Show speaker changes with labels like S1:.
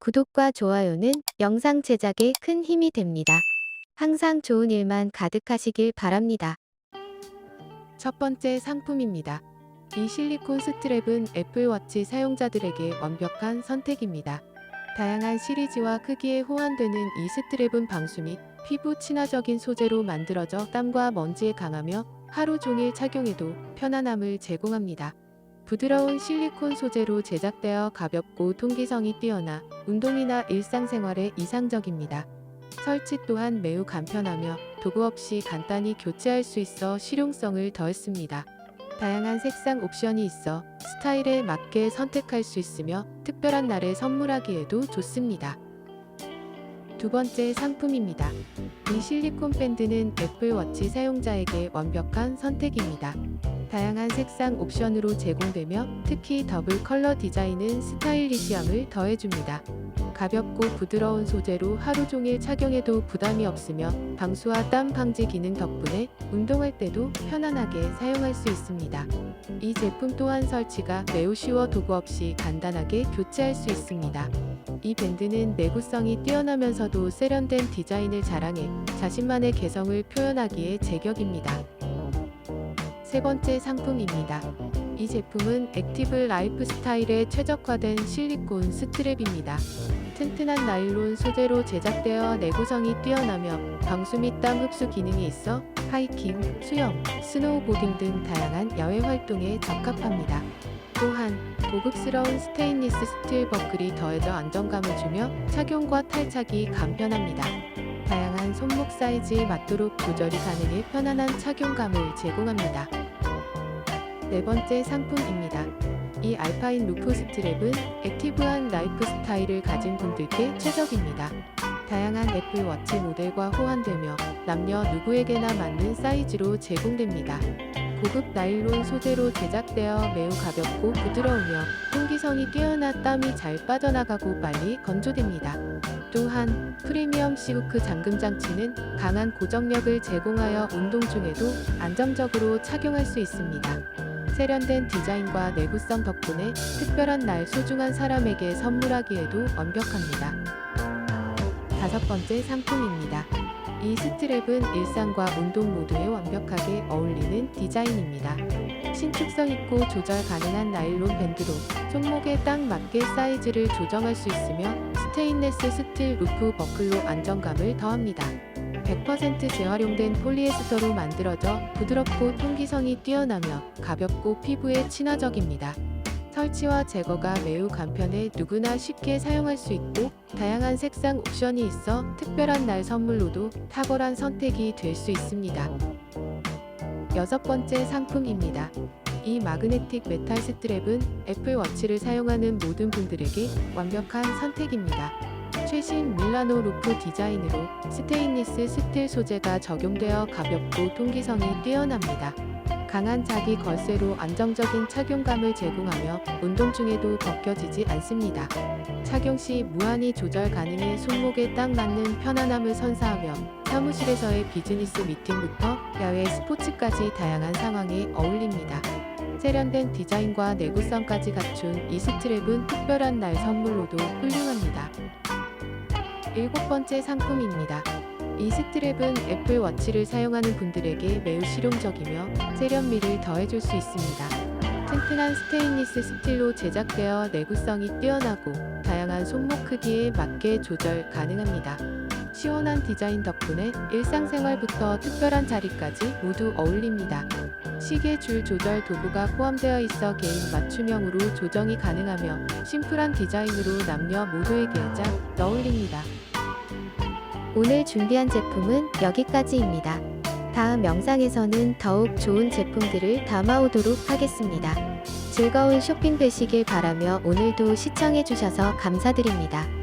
S1: 구독과 좋아요는 영상 제작에 큰 힘이 됩니다. 항상 좋은 일만 가득하시길 바랍니다. 첫 번째 상품입니다. 이 실리콘 스트랩은 애플워치 사용자들에게 완벽한 선택입니다. 다양한 시리즈와 크기에 호환되는 이 스트랩은 방수 및 피부 친화적인 소재로 만들어져 땀과 먼지에 강하며 하루 종일 착용해도 편안함을 제공합니다. 부드러운 실리콘 소재로 제작되어 가볍고 통기성이 뛰어나 운동이나 일상생활에 이상적입니다. 설치 또한 매우 간편하며 도구 없이 간단히 교체할 수 있어 실용성을 더했습니다. 다양한 색상 옵션이 있어 스타일에 맞게 선택할 수 있으며 특별한 날에 선물하기에도 좋습니다. 두 번째 상품입니다. 이 실리콘 밴드는 애플워치 사용자에게 완벽한 선택입니다. 다양한 색상 옵션으로 제공되며 특히 더블 컬러 디자인은 스타일리시함을 더해줍니다. 가볍고 부드러운 소재로 하루 종일 착용해도 부담이 없으며 방수와 땀 방지 기능 덕분에 운동할 때도 편안하게 사용할 수 있습니다. 이 제품 또한 설치가 매우 쉬워 도구 없이 간단하게 교체할 수 있습니다. 이 밴드는 내구성이 뛰어나면서 도 세련된 디자인을 자랑해 자신만의 개성을 표현하기에 제격입니다. 세 번째 상품입니다. 이 제품은 액티브 라이프 스타일에 최적화된 실리콘 스트랩입니다. 튼튼한 나일론 소재로 제작되어 내구성이 뛰어나며 방수 및 땀 흡수 기능이 있어 하이킹, 수영, 스노우보딩 등 다양한 야외 활동에 적합합니다. 또한 고급스러운 스테인리스 스틸 버클이 더해져 안정감을 주며 착용과 탈착이 간편합니다. 다양한 손목 사이즈에 맞도록 조절이 가능해 편안한 착용감을 제공합니다. 네 번째 상품입니다. 이 알파인 루프 스트랩은 액티브한 라이프 스타일을 가진 분들께 최적입니다. 다양한 애플 워치 모델과 호환되며 남녀 누구에게나 맞는 사이즈로 제공됩니다. 고급 나일론 소재로 제작되어 매우 가볍고 부드러우며 통기성이 뛰어나 땀이 잘 빠져나가고 빨리 건조됩니다. 또한 프리미엄 시우크 잠금 장치는 강한 고정력을 제공하여 운동 중에도 안정적으로 착용할 수 있습니다. 세련된 디자인과 내구성 덕분에 특별한 날 소중한 사람에게 선물하기에도 완벽합니다. 다섯 번째 상품입니다. 이 스트랩은 일상과 운동 모두에 완벽하게 어울리는 디자인입니다. 신축성 있고 조절 가능한 나일론 밴드로 손목에 딱 맞게 사이즈를 조정할 수 있으며 스테인레스 스틸 루프 버클로 안정감을 더합니다. 100% 재활용된 폴리에스터로 만들어져 부드럽고 통기성이 뛰어나며 가볍고 피부에 친화적입니다. 설치와 제거가 매우 간편해 누구나 쉽게 사용할 수 있고 다양한 색상 옵션이 있어 특별한 날 선물로도 탁월한 선택이 될 수 있습니다. 여섯 번째 상품입니다. 이 마그네틱 메탈 스트랩은 애플워치를 사용하는 모든 분들에게 완벽한 선택입니다. 최신 밀라노 루프 디자인으로 스테인리스 스틸 소재가 적용되어 가볍고 통기성이 뛰어납니다. 강한 자기 걸쇠로 안정적인 착용감을 제공하며 운동 중에도 벗겨지지 않습니다. 착용 시 무한히 조절 가능해 손목에 딱 맞는 편안함을 선사하며 사무실에서의 비즈니스 미팅부터 야외 스포츠까지 다양한 상황에 어울립니다. 세련된 디자인과 내구성까지 갖춘 이 스트랩은 특별한 날 선물로도 훌륭합니다. 일곱 번째 상품입니다. 이 스트랩은 애플 워치를 사용하는 분들에게 매우 실용적이며 세련미를 더해줄 수 있습니다. 튼튼한 스테인리스 스틸로 제작되어 내구성이 뛰어나고 다양한 손목 크기에 맞게 조절 가능합니다. 시원한 디자인 덕분에 일상생활부터 특별한 자리까지 모두 어울립니다. 시계 줄 조절 도구가 포함되어 있어 개인 맞춤형으로 조정이 가능하며 심플한 디자인으로 남녀 모두에게 잘 어울립니다. 오늘 준비한 제품은 여기까지입니다. 다음 영상에서는 더욱 좋은 제품들을 담아오도록 하겠습니다. 즐거운 쇼핑 되시길 바라며 오늘도 시청해주셔서 감사드립니다.